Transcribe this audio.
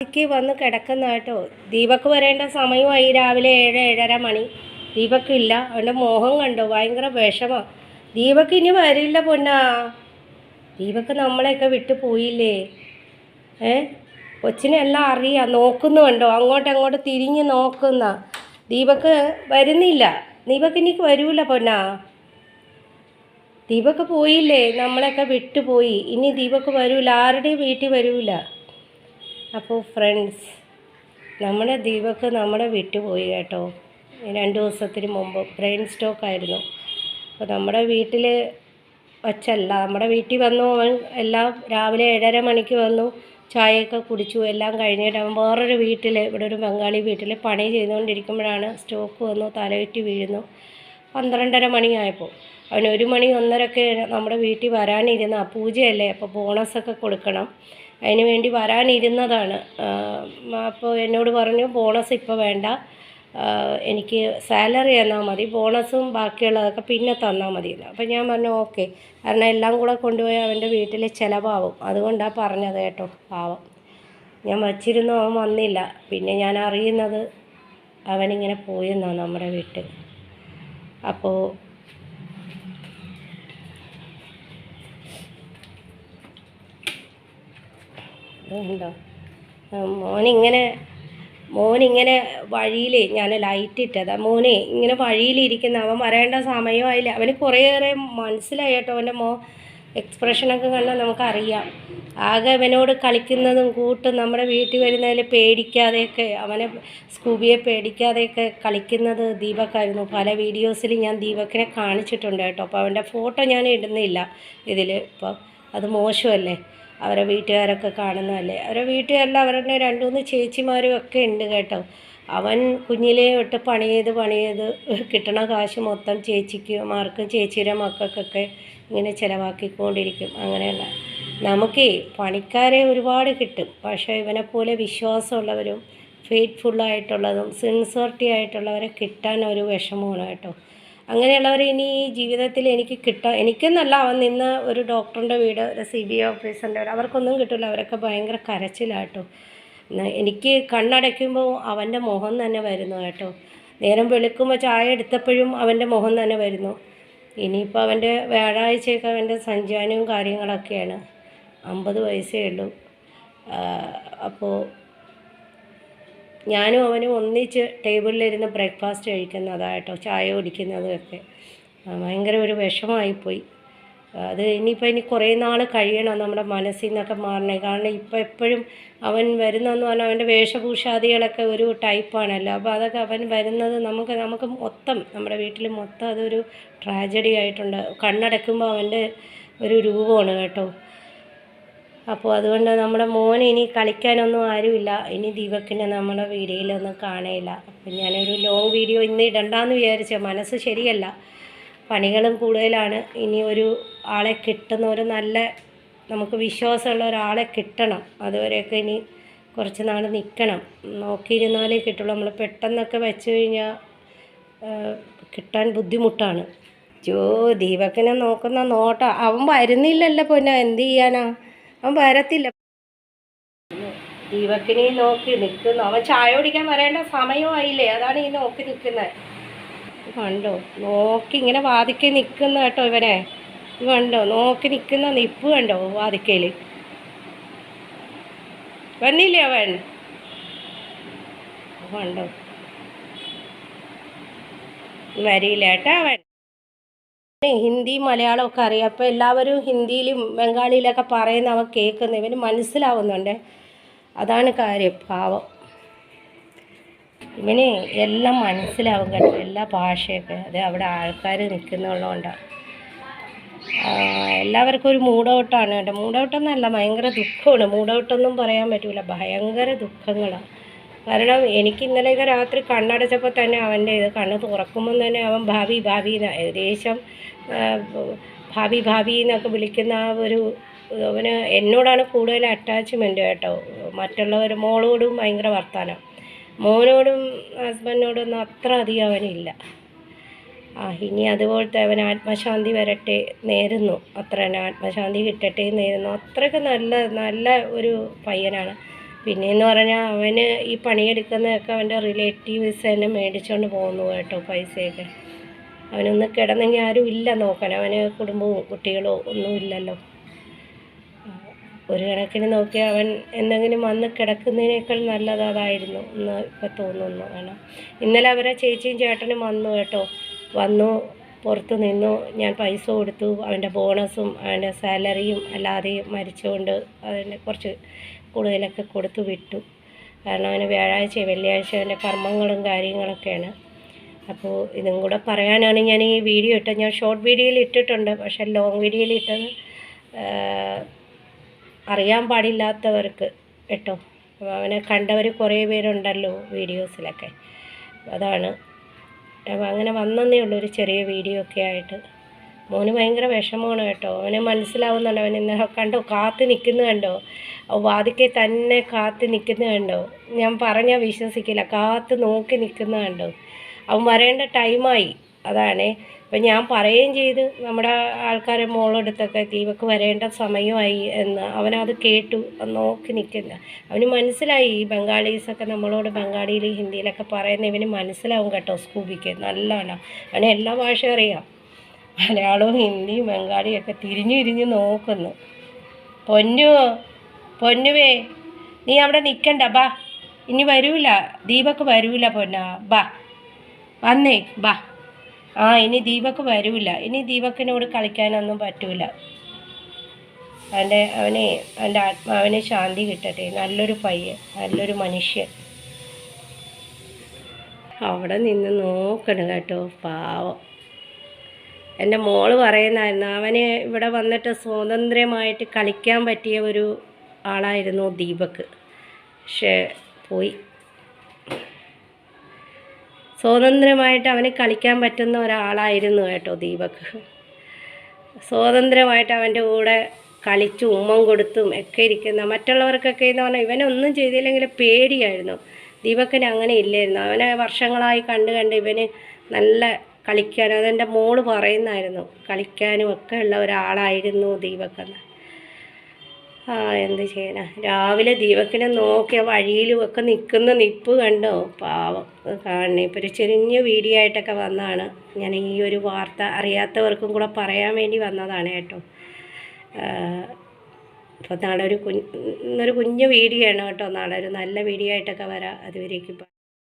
ക്ക് വന്ന് കിടക്കുന്ന കേട്ടോ. ദീപക്ക് വരേണ്ട സമയമായി. രാവിലെ ഏഴ് ഏഴര മണി. ദീപക്കില്ല. അവന്റെ മോഹം കണ്ടോ? ഭയങ്കര വിഷമാ. ദീപക്ക് ഇനി വരില്ല പൊന്നാ. ദീപക്ക് നമ്മളെയൊക്കെ വിട്ടു പോയില്ലേ? ഏ? കൊച്ചിനെല്ലാം അറിയാം. നോക്കുന്നു കണ്ടോ? അങ്ങോട്ട് അങ്ങോട്ട് തിരിഞ്ഞ് നോക്കുന്ന. ദീപക്ക് വരുന്നില്ല. ദീപക്ക് ഇനി വരൂല പൊന്നാ. ദീപക്ക് പോയില്ലേ? നമ്മളെയൊക്കെ വിട്ടുപോയി ഇനി ദീപക്ക് വരൂല. ആരുടെയും വീട്ടിൽ വരൂല. അപ്പോൾ ഫ്രണ്ട്സ് നമ്മുടെ ദീപക്ക് നമ്മളെ വിട്ടുപോയി കേട്ടോ. രണ്ട് ദിവസത്തിന് മുമ്പ് ബ്രെയിൻ സ്റ്റോക്ക് ആയിരുന്നു. അപ്പോൾ നമ്മുടെ വീട്ടിൽ വച്ചല്ല നമ്മുടെ വീട്ടിൽ വന്നു. അവൻ എല്ലാം രാവിലെ ഏഴര മണിക്ക് വന്നു. ചായയൊക്കെ കുടിച്ചു. എല്ലാം കഴിഞ്ഞിട്ട് അവൻ വേറൊരു വീട്ടിൽ ഇവിടെ ഒരു ബംഗാളി വീട്ടിൽ പണി ചെയ്തുകൊണ്ടിരിക്കുമ്പോഴാണ് സ്റ്റോക്ക് വന്നു. തലയുറ്റി വീഴുന്നു. പന്ത്രണ്ടര മണിയായപ്പോൾ. അവന് ഒരു മണി ഒന്നരക്കെ നമ്മുടെ വീട്ടിൽ വരാനിരുന്ന പൂജയല്ലേ അപ്പോൾ ബോണസൊക്കെ കൊടുക്കണം. അതിന് വേണ്ടി വരാനിരുന്നതാണ്. അപ്പോൾ എന്നോട് പറഞ്ഞു ബോണസ് ഇപ്പോൾ വേണ്ട. എനിക്ക് സാലറി തന്നാൽ മതി. ബോണസും ബാക്കിയുള്ളതൊക്കെ പിന്നെ തന്നാൽ മതി. അപ്പോൾ ഞാൻ പറഞ്ഞു ഓക്കെ കാരണം എല്ലാം കൂടെ കൊണ്ടുപോയി അവന്റെ വീട്ടിൽ ചിലവാകും അതുകൊണ്ടാണ് പറഞ്ഞത് കേട്ടോ പാവം. ഞാൻ വച്ചിരുന്നു അവൻ വന്നില്ല. പിന്നെ ഞാൻ അറിയുന്നത് അവനിങ്ങനെ പോയെന്നാണ് നമ്മുടെ വീട്ടിൽ അപ്പോൾ ഉണ്ടോ മോനിങ്ങനെ മോനിങ്ങനെ വഴിയിൽ ഞാൻ ലൈറ്റ് ഇട്ടതാ. മോനെ ഇങ്ങനെ വഴിയിലിരിക്കുന്ന അവൻ വരേണ്ട സമയമായില്ല അവന് കുറേയേറെ മനസ്സിലായി കേട്ടോ അവന്റെ മോ എക്സ്പ്രഷനൊക്കെ കണ്ടാൽ നമുക്കറിയാം. ആകെ അവനോട് കളിക്കുന്നതും കൂട്ടും നമ്മുടെ വീട്ടിൽ വരുന്നതിൽ പേടിക്കാതെയൊക്കെ അവനെ സ്കൂബിയെ പേടിക്കാതെയൊക്കെ കളിക്കുന്നത് ദീപക്കായിരുന്നു പല വീഡിയോസിൽ ഞാൻ ദീപക്കിനെ കാണിച്ചിട്ടുണ്ട് കേട്ടോ. അപ്പോൾ അവന്റെ ഫോട്ടോ ഞാൻ ഇടുന്നില്ല ഇതിൽ ഇപ്പോൾ അത് മോശമല്ലേ? അവരെ വീട്ടുകാരൊക്കെ കാണുന്നതല്ലേ? അവരെ വീട്ടുകാരിൽ അവരുടെ രണ്ട് മൂന്ന് ചേച്ചിമാരും ഒക്കെ ഉണ്ട് കേട്ടോ. അവൻ കുഞ്ഞിലേ തൊട്ട് പണി ചെയ്ത് പണി ചെയ്ത് കിട്ടണ കാശ് മൊത്തം ചേച്ചിക്ക് മാർക്കും ചേച്ചിയുടെ മക്കൾക്കൊക്കെ ഇങ്ങനെ ചിലവാക്കിക്കൊണ്ടിരിക്കും. അങ്ങനെയല്ല നമുക്കേ പണിക്കാരെ ഒരുപാട് കിട്ടും. പക്ഷേ ഇവനെ പോലെ വിശ്വാസമുള്ളവരും ഫെയ്ത്ത്ഫുള്ളായിട്ടുള്ളതും സിൻസോറിറ്റി ആയിട്ടുള്ളവരെ കിട്ടാൻ ഒരു വിഷമമാണ് കേട്ടോ. അങ്ങനെയുള്ളവരെ ഇനി ഈ ജീവിതത്തിൽ എനിക്ക് കിട്ടാൻ എനിക്കെന്നല്ല അവൻ നിന്ന് ഒരു ഡോക്ടറിന്റെ വീട് ഒരു സി ബി ഐ ഓഫീസറിന്റെ വീട് അവർക്കൊന്നും കിട്ടില്ല അവരൊക്കെ ഭയങ്കര കരച്ചിലാട്ടോ. എനിക്ക് കണ്ണടയ്ക്കുമ്പോൾ അവന്റെ മുഖം തന്നെ വരുന്നു കേട്ടോ. നേരം വെളുക്കുമ്പോൾ ചായ എടുത്തപ്പോഴും അവന്റെ മുഖം തന്നെ വരുന്നു. ഇനിയിപ്പോൾ അവന്റെ വ്യാഴാഴ്ചയൊക്കെ അവന്റെ സഞ്ചാനവും കാര്യങ്ങളൊക്കെയാണ്. അമ്പത് വയസ്സേ ഉള്ളൂ. അപ്പോൾ ഞാനും അവനും ഒന്നിച്ച് ടേബിളിലിരുന്ന് ബ്രേക്ക്ഫാസ്റ്റ് കഴിക്കുന്നതായിട്ടോ ചായ കുടിക്കുന്നതും ഒക്കെ ആ, ഭയങ്കര ഒരു വിഷമായിപ്പോയി അത് ഇനിയിപ്പോൾ ഇനി കുറേ നാൾ കഴിയണം നമ്മുടെ മനസ്സിൽ നിന്നൊക്കെ മാറണേ. കാരണം ഇപ്പോൾ എപ്പോഴും അവൻ വരുന്നതെന്ന് പറഞ്ഞാൽ അവന്റെ വേഷഭൂഷാദികളൊക്കെ ഒരു ടൈപ്പാണല്ലോ. അപ്പോൾ അതൊക്കെ അവൻ വരുന്നത് നമുക്ക് നമുക്ക് മൊത്തം നമ്മുടെ വീട്ടിൽ മൊത്തം അതൊരു ട്രാജഡി ആയിട്ടുണ്ട്. കണ്ണടയ്ക്കുമ്പോൾ അവന്റെ ഒരു രൂപമാണ് കേട്ടോ. അപ്പോൾ അതുകൊണ്ട് നമ്മുടെ മോൻ ഇനി കളിക്കാനൊന്നും ആരുമില്ല. ഇനി ദീപക്കിനെ നമ്മുടെ വീഡിയോയിലൊന്നും കാണേയില്ല. അപ്പം ഞാനൊരു ലോങ് വീഡിയോ ഇന്ന് ഇടണ്ടെന്ന് വിചാരിച്ചു മനസ്സ് ശരിയല്ല. പണികളും കൂടുതലാണ്. ഇനി ഒരു ആളെ കിട്ടുന്ന ഒരു നല്ല നമുക്ക് വിശ്വാസമുള്ള ഒരാളെ കിട്ടണം. അതുവരെയൊക്കെ ഇനി കുറച്ച് നാൾ നിൽക്കണം നോക്കിയിരുന്നാലേ കിട്ടുള്ളൂ. നമ്മൾ പെട്ടെന്നൊക്കെ വെച്ച് കഴിഞ്ഞാൽ കിട്ടാൻ ബുദ്ധിമുട്ടാണ്. ജോ ദീപക്കിനെ നോക്കുന്ന നോട്ട. അവൻ വരുന്നില്ലല്ലോ പിന്നെ. എന്ത് ചെയ്യാനാ? അവൻ വരത്തില്ല. ദീപക്കിനെ നോക്കി നിൽക്കുന്നു അവൻ ചായ കുടിക്കാൻ വരേണ്ട സമയമായില്ലേ? അതാണ് ഈ നോക്കി നിൽക്കുന്നത് കണ്ടോ? നോക്കി ഇങ്ങനെ വാതിക്കെ നിൽക്കുന്ന കേട്ടോ ഇവനെ. കണ്ടോ? നോക്കി നിൽക്കുന്ന നിപ്പ് കണ്ടോ വാതിക്കയിൽ വന്നില്ലേ അവൻ? കണ്ടോ? വരിയില്ല കേട്ടോ അവൻ. ഹിന്ദി മലയാളം ഒക്കെ അറിയാം. അപ്പോൾ എല്ലാവരും ഹിന്ദിയിലും ബംഗാളിയിലൊക്കെ പറയുന്ന അവൻ കേൾക്കുന്നു ഇവന് മനസ്സിലാവുന്നുണ്ട്. അതാണ് കാര്യം പാവം. ഇവന് എല്ലാം മനസ്സിലാവും കേട്ടോ എല്ലാ ഭാഷയൊക്കെ. അത് അവിടെ ആൾക്കാർ നിൽക്കുന്നുള്ളതുകൊണ്ടാണ് എല്ലാവർക്കും ഒരു മൂഡൗട്ടാണ് കേട്ടോ. മൂഡൗട്ടെന്നല്ല ഭയങ്കര ദുഃഖമാണ്. മൂഡൗട്ടൊന്നും പറയാൻ പറ്റില്ല ഭയങ്കര ദുഃഖങ്ങളാണ് കാരണം എനിക്ക് ഇന്നലെയൊക്കെ രാത്രി കണ്ണടച്ചപ്പോൾ തന്നെ അവന്റെ ഇത് കണ്ണ് തുറക്കുമ്പം തന്നെ അവൻ ഭാവി ഭാവി ഏകദേശം ഭാവി ഭാവി എന്നൊക്കെ വിളിക്കുന്ന ആ ഒരു അവന് എന്നോടാണ് കൂടുതൽ അറ്റാച്ച്മെന്റ് കേട്ടോ. മറ്റുള്ളവർ മോളോടും ഭയങ്കര വർത്താനം. മോനോടും ഹസ്ബൻഡിനോടൊന്നും അത്ര അധികം അവനില്ല. ആ ഇനി അതുപോലത്തെ അവൻ ആത്മശാന്തി വരട്ടെ നേരുന്നു. അത്ര തന്നെ ആത്മശാന്തി കിട്ടട്ടെ നേരുന്നു. അത്രയ്ക്ക് നല്ല നല്ല ഒരു പയ്യനാണ്. പിന്നെയെന്ന് പറഞ്ഞാൽ അവന് ഈ പണിയെടുക്കുന്നതൊക്കെ അവന്റെ റിലേറ്റീവ്സ് തന്നെ മേടിച്ചുകൊണ്ട് പോകുന്നു കേട്ടോ പൈസയൊക്കെ. അവനൊന്ന് കിടന്നെങ്കിൽ ആരും ഇല്ല നോക്കാൻ. അവന് കുടുംബവും കുട്ടികളോ ഒന്നും ഇല്ലല്ലോ. ഒരു കണക്കിന് നോക്കി അവൻ എന്തെങ്കിലും വന്ന് കിടക്കുന്നതിനേക്കാൾ നല്ലത് അതായിരുന്നു എന്ന് ഇപ്പം തോന്നുന്നു കാരണം ഇന്നലെ അവരെ ചേച്ചിയും ചേട്ടനും വന്നു കേട്ടോ. വന്നു പുറത്ത് നിന്നു. ഞാൻ പൈസ കൊടുത്തു. അവന്റെ ബോണസും അവന്റെ സാലറിയും അല്ലാതെയും മരിച്ചുകൊണ്ട് അതിന് കുറച്ച് കൂടുതലൊക്കെ കൊടുത്തു വിട്ടു. കാരണം അവന് വ്യാഴാഴ്ച വെള്ളിയാഴ്ച അവന്റെ കർമ്മങ്ങളും കാര്യങ്ങളൊക്കെയാണ്. അപ്പോൾ ഇതും കൂടെ പറയാനാണ് ഞാൻ ഈ വീഡിയോ ഇട്ടത്. ഞാൻ ഷോർട്ട് വീഡിയോയിൽ ഇട്ടിട്ടുണ്ട്. പക്ഷേ ലോങ് വീഡിയോയിൽ ഇട്ടത് അറിയാൻ പാടില്ലാത്തവർക്ക് കേട്ടോ. അപ്പോൾ അവനെ കണ്ടവർ കുറേ പേരുണ്ടല്ലോ വീഡിയോസിലൊക്കെ. അതാണ്. അപ്പോൾ അങ്ങനെ വന്നതേ ഉള്ളൂ ഒരു ചെറിയ വീഡിയോ ഒക്കെ ആയിട്ട്. മോന് ഭയങ്കര വിഷമമാണ് കേട്ടോ. അവന് മനസ്സിലാവുന്നുണ്ട്. അവൻ ഇന്നലെ കണ്ടോ കാത്ത് നിൽക്കുന്നത് കണ്ടോ. വാതിക്കെ തന്നെ കാത്ത് നിൽക്കുന്നത് കണ്ടോ. ഞാൻ പറഞ്ഞാൽ വിശ്വസിക്കില്ല. കാത്ത് നോക്കി നിൽക്കുന്നത് കണ്ടോ. അവൻ വരേണ്ട ടൈമായി. അതാണ്. അപ്പം ഞാൻ പറയുകയും ചെയ്ത്. നമ്മുടെ ആൾക്കാരെ മോളെടുത്തൊക്കെ ദീപക്ക് വരേണ്ട സമയമായി എന്ന്. അവനത് കേട്ടു. നോക്കി നിൽക്കുന്ന. അവന് മനസ്സിലായി. ഈ ബംഗാളീസൊക്കെ നമ്മളോട് ബംഗാളിയിൽ ഹിന്ദിയിലൊക്കെ പറയുന്ന ഇവന് മനസ്സിലാവും കേട്ടോ സ്കൂബിക്ക്. നല്ലതാണ് അവന് എല്ലാ ഭാഷയും അറിയാം. മലയാളവും ഹിന്ദിയും ബംഗാളിയൊക്കെ തിരിഞ്ഞു തിരിഞ്ഞു നോക്കുന്നു. പൊന്നു പൊന്നുവേ നീ അവിടെ നിൽക്കണ്ട ബാ. ഇനി വരൂല ദീപക്ക് വരൂല പൊന്നാ ബാ. വന്നേ ബാ. ആ ഇനി ദീപക്ക് വരൂല. ഇനി ദീപക്കിനോട് കളിക്കാനൊന്നും പറ്റൂല. അവന്റെ അവനെ അവന്റെ ആത്മാവിനെ ശാന്തി കിട്ടട്ടെ. നല്ലൊരു പയ്യൻ നല്ലൊരു മനുഷ്യൻ. അവിടെ നിന്ന് നോക്കണം കേട്ടോ പാവം. എന്റെ മോൾ പറയുന്നതായിരുന്നു അവന് ഇവിടെ വന്നിട്ട് സ്വതന്ത്രമായിട്ട് കളിക്കാൻ പറ്റിയ ഒരു ആളായിരുന്നു ദീപക്. പക്ഷേ പോയി. സ്വതന്ത്രമായിട്ട് അവന് കളിക്കാൻ പറ്റുന്ന ഒരാളായിരുന്നു കേട്ടോ ദീപക്. സ്വതന്ത്രമായിട്ട് അവന്റെ കൂടെ കളിച്ചും ഉമ്മം കൊടുത്തും ഒക്കെ ഇരിക്കുന്ന മറ്റുള്ളവർക്കൊക്കെ എന്ന് പറഞ്ഞാൽ ഇവനൊന്നും ചെയ്തില്ലെങ്കിൽ പേടിയായിരുന്നു. ദീപക്കിന് അങ്ങനെ ഇല്ലായിരുന്നു. അവനെ വർഷങ്ങളായി കണ്ട് കണ്ട് ഇവന് നല്ല കളിക്കാനും അതെന്റെ മോൾ പറയുന്നായിരുന്നു കളിക്കാനും ഒക്കെ ഉള്ള ഒരാളായിരുന്നു ദീപക്കെന്ന്. ആ എന്ത് ചെയ്യാനാ? രാവിലെ ദീപക്കിനെ നോക്കിയ വഴിയിലും ഒക്കെ നിൽക്കുന്ന നിപ്പ് കണ്ടോ? പാവം. കാണണേ. ഇപ്പോൾ ഒരു ചെറിയ വീഡിയോ ആയിട്ടൊക്കെ വന്നതാണ്. ഞാൻ ഈ ഒരു വാർത്ത അറിയാത്തവർക്കും കൂടെ പറയാൻ വേണ്ടി വന്നതാണ് കേട്ടോ. അപ്പോൾ നാളെ ഒരു കുഞ്ഞ് ഇന്നൊരു കുഞ്ഞു വീഡിയോ ആണ് കേട്ടോ. നാളെ ഒരു നല്ല വീഡിയോ ആയിട്ടൊക്കെ വരാം. അതുവരേക്കും.